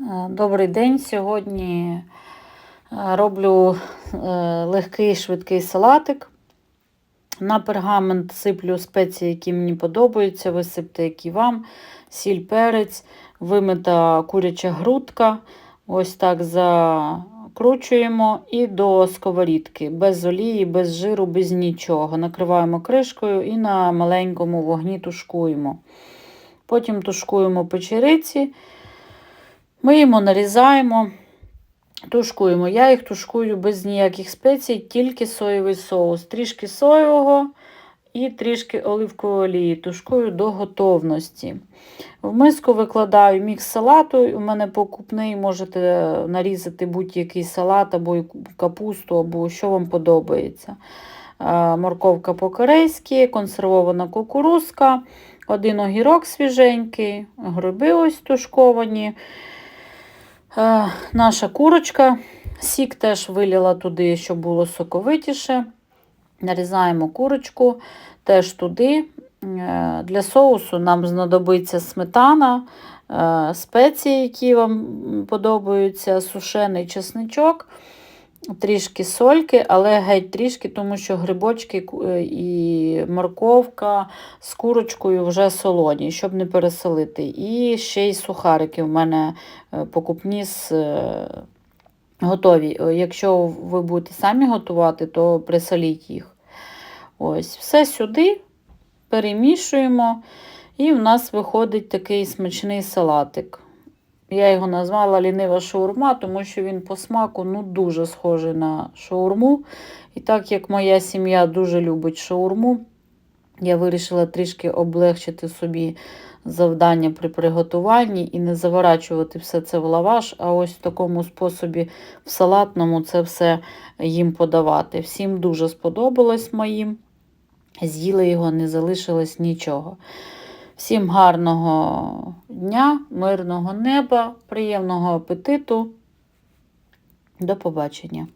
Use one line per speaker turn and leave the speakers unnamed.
Е, Добрий день. Сьогодні е, роблю е, легкий швидкий салатик. На пергамент сиплю спеції, які мені подобаються. Висипте, які вам, сіль, перець, вимита куряча грудка. Ось так закручуємо і до сковорідки. Без олії, без жиру, без нічого. Накриваємо кришкою і на маленькому вогні тушкуємо. Потім тушкуємо печериці. Миємо, нарізаємо, тушкуємо. Я їх тушкую без ніяких спецій, тільки соєвий соус. Трішки соєвого і трішки оливкової олії. Тушкую до готовності. В миску викладаю мікс салату. У мене покупний, можете нарізати будь-який салат, або капусту, або що вам подобається. Морковка по-корейськи, консервована кукурузка, один огірок свіженький, гриби ось тушковані. Е, наша курочка. Сік теж виліла туди, щоб було соковитіше. Нарізаємо курочку теж туди. Е, для соусу нам знадобиться сметана, е, спеції, які вам подобаються, сушений чесничок, трішки сольки, але геть трішки, тому що грибочки і морковка з курочкою вже солоні, щоб не пересолити. І ще й сухарики в мене покупні з готові. Якщо ви будете самі готувати, то присоліть їх. Ось, Все сюди перемішуємо, і в нас виходить такий смачний салатик. Я його назвала лінива шаурма, тому що він по смаку ну, дуже схожий на шаурму. І так як моя сім'я дуже любить шаурму, я вирішила трішки облегчити собі завдання при приготуванні і не заворачувати все це в лаваш, а ось в такому способі в салатному це все їм подавати. Всім дуже сподобалось моїм. З'їли його, не залишилось нічого. Всім гарного дня, мирного неба, приємного апетиту. До побачення!